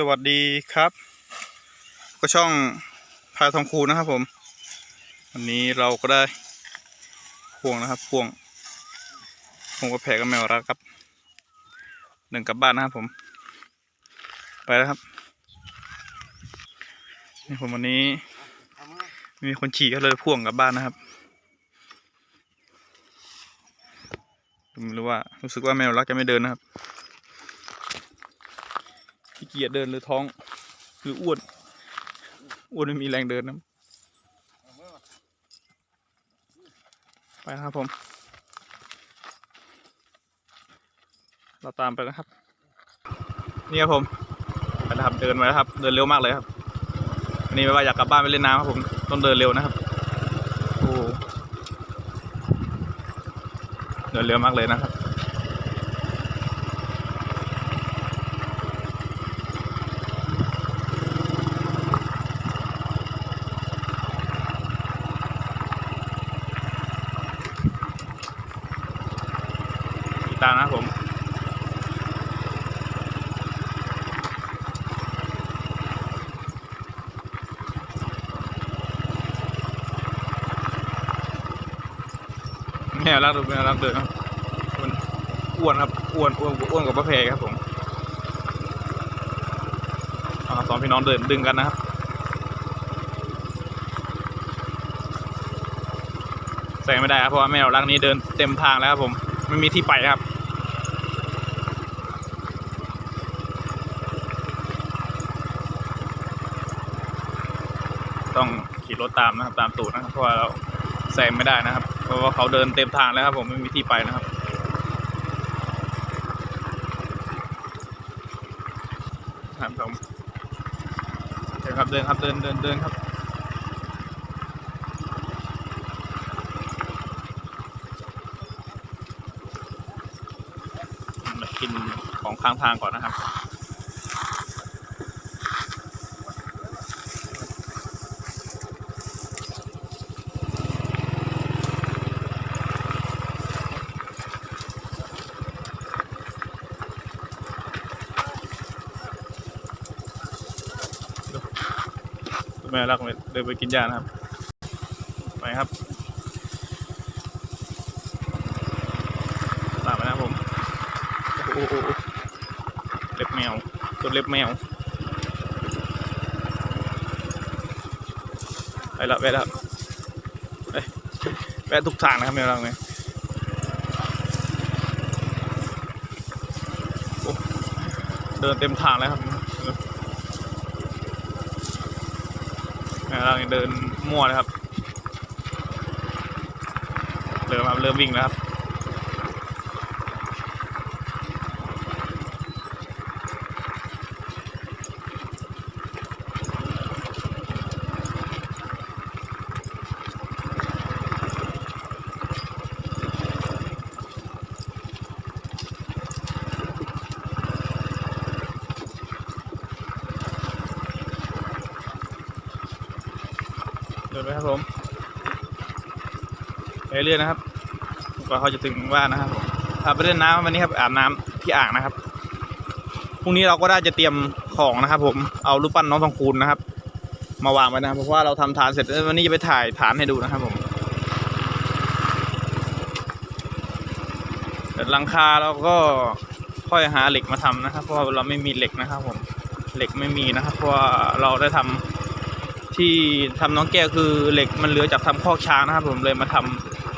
สวัสดีครับ ก็ช่องพาทองคูนะครับผม วันนี้เราก็ได้พวงนะครับพวงพวงกระแพกับแมวรักครับหนึ่งกลับบ้านนะครับผม ไปแล้วครับนี่ผมวันนี้ มีคนฉี่ก็เลยพ่วงกลับบ้านนะครับผมรู้ว่ารู้สึกว่าแมวรักจะไม่เดินนะครับ ขี้เกียจเดินหรือท้อง หรืออ้วนอ้วนไม่มีแรงเดินนะไปนะครับผม เราตามไปนะครับ นี่ครับผมไปนะครับเดินไปแล้วครับ เดินเร็วมากเลยครับวันนี้ไม่ว่าอยากกลับบ้านไปเล่นน้ำครับผมต้องเดินเร็วนะครับโอ้เดินเร็วมากเลยนะครับ ติดตามนะครับผมแมวรักดูแมวรักเดินครับมันอ้วนครับอ้วนอ้วนอ้วนกว่าพระเพครับผมสองพี่น้องเดินดึงกันนะครับแซงไม่ได้ครับเพราะว่าแมวรักนี้เดินเต็มทางแล้วครับผม ไม่มีที่ไปครับ ต้องขี่รถตามนะครับ ตามตูดนะครับเพราะว่าเราแซงไม่ได้นะครับ เพราะว่าเขาเดินเต็มทางแล้วครับ ผมไม่มีที่ไปนะครับครับผมเดินครับเดินครับเดินเดินเดินครับ มากินของข้างทางก่อนนะครับ แม่รักเลยเดินไปกินยานะครับ ไปครับตามไปนะครับผม โอ้โห แมวตัวเล็บแมว ไปล้วไปล้วไปแวะทุกทางนะครับแมวรักเนี่ยเดินเต็มทางแล้วครับแมวรักเนี่ยเดินมั่วเลยครับ เริ่มครับเริ่มวิ่งแล้วครับ เดินไปครับผมไปเรื่อยนะครับกว่าเขาจะถึงบ้านนะครับผมพาไปเล่นน้ำวันนี้ครับอาบน้ำที่อ่างนะครับพรุ่งนี้เราก็ได้จะเตรียมของนะครับ ผมเอารูปปั้นน้องทองคูณนะครับ มาวางไว้นะครับเพราะว่าเราทำฐานเสร็จวันนี้จะไปถ่ายฐานให้ดูนะครับผมแต่หลังคาเราก็ค่อยหาเหล็กมาทำนะครับ เพราะเราไม่มีเหล็กนะครับ ผมเหล็กไม่มีนะครับ เพราะเราได้ทำ ที่ทำน้องแก้วคือเหล็กมันเหลือจากทำคอกช้างนะครับ ผมเลยมาท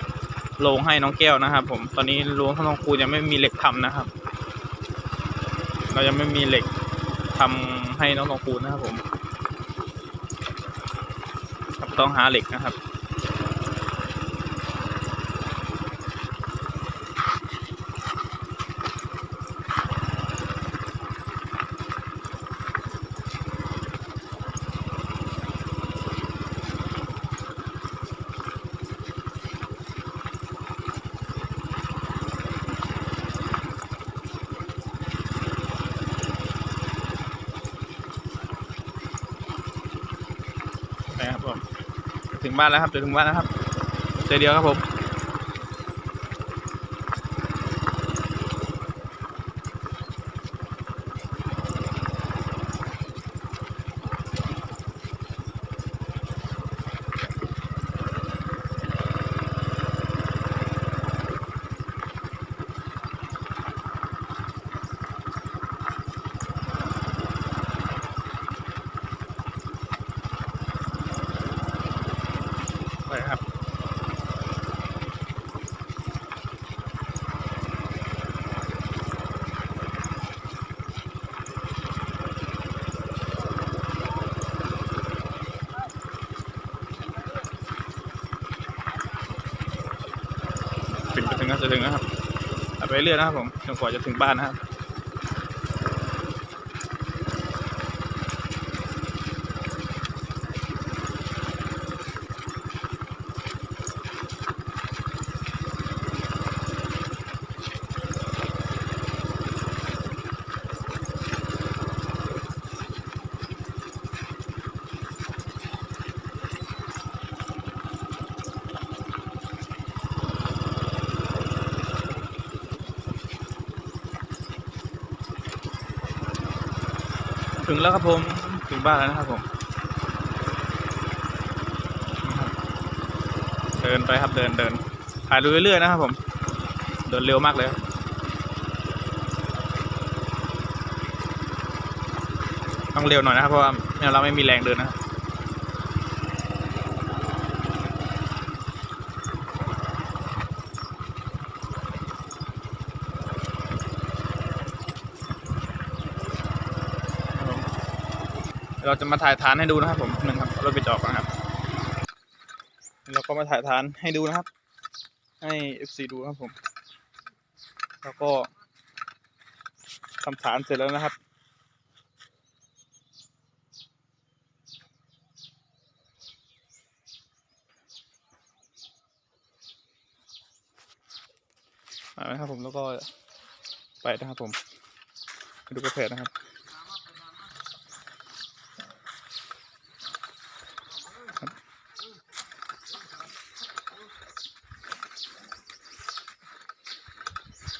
ำโรงให้น้องแก้วนะครับ ผมตอนนี้โรงข้างน้องครูยังไม่มีเหล็กทำนะครับ เรายังไม่มีเหล็กทำให้น้องทองครูนะครับผมต้องหาเหล็กนะครับผม ถึงบ้านแล้วครับจะถึงบ้านแล้วครับใจเดียวครับผม งครับจะถึงนะครับขับไปเรื่อยนะครับผมจนกว่าจะถึงบ้านนะครับ ถึงแล้วครับผมถึงบ้านแล้วนะครับผมเดินไปครับเดินเดินถ่ายดูเรื่อยๆนะครับผม เดินเร็วมากเลยต้องเร็วหน่อยนะครับเพราะว่าเนี่ยเราไม่มีแรงเดินนะครับ เราจะมาถ่ายฐานให้ดูนะครับผมหนึ่งครับรถไปจอดก่อนครับเราก็มาถ่ายฐานให้ดูนะครับ ให้ FC ดูนะครับผม แล้วก็ทำฐานเสร็จแล้วนะครับเอาละครับผมแล้วก็ไปนะครับผมไปดูกระเพาะนะครับ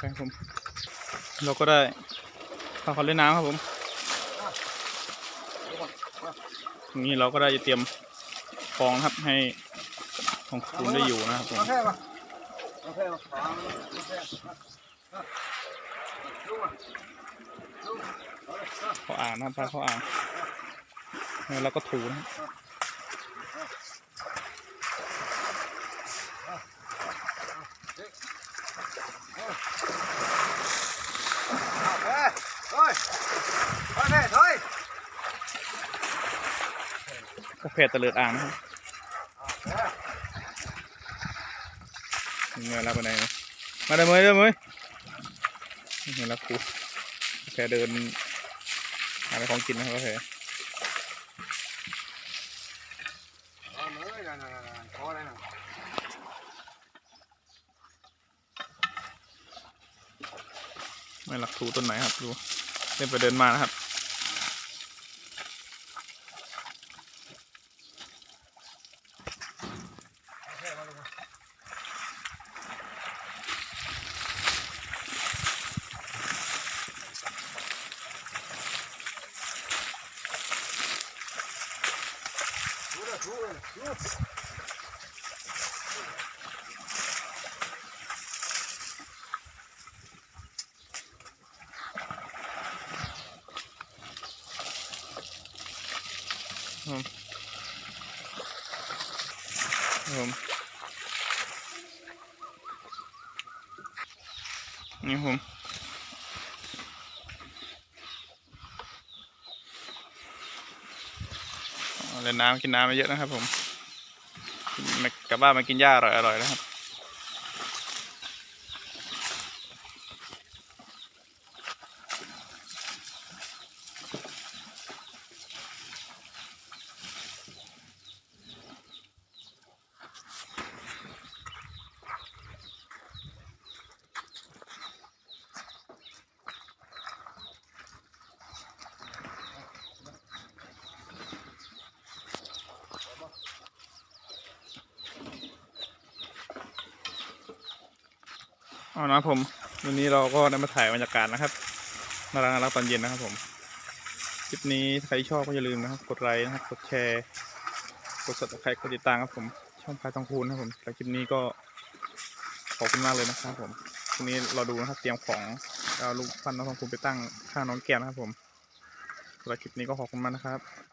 ครับผม เราก็ได้พาเขาเล่นน้ำครับผม นี่เราก็ได้จะเตรียมฟองครับให้ของคุณได้อยู่นะครับผมเคป่ะโอเคป่ะโอเขาอ่างนะครับพาเขาอ่างแล้วเราก็ถูนะครับ เฮ้ย เฮ้ยเฮ้ยเฮ้ยกาแฟตะเลิดอ่างนะครับเงินรับไปไหนมาเดินมือเดินมือเงินรับกูกาแฟเดินหาอะไรของกินนะครับกาแฟ เอาเลยนั่นนั่นนั่นพอเลยนะ ไม่หลักถูต้นไหนครับดูเดินไปเดินมานะครับดูเล ครับผมนี่ผมเล่นน้ำกินน้ำมาเยอะนะครับผมกลับบ้านมากินหญ้าอร่อยอร่อยๆนะครับ เอานะครับผม วันนี้เราก็ได้มาถ่ายบรรยากาศนะครับน่ารักน่ารักตอนเย็นนะครับผม คลิปนี้ใครชอบก็อย่าลืมนะครับ กดไลค์นะครับ กดแชร์ กด subscribe กดติดตามครับผม ช่องพายทองคูณนะครับผมแล้วคลิปนี้ก็ขอบคุณมากเลยนะครับผมทีนี้เราดูนะครับเตรียมของเอาลูกปั้นน้องทองคูณไปตั้งข้างน้องแก้วนะครับผมสำหรับคลิปนี้ก็ขอบคุณมากนะครับ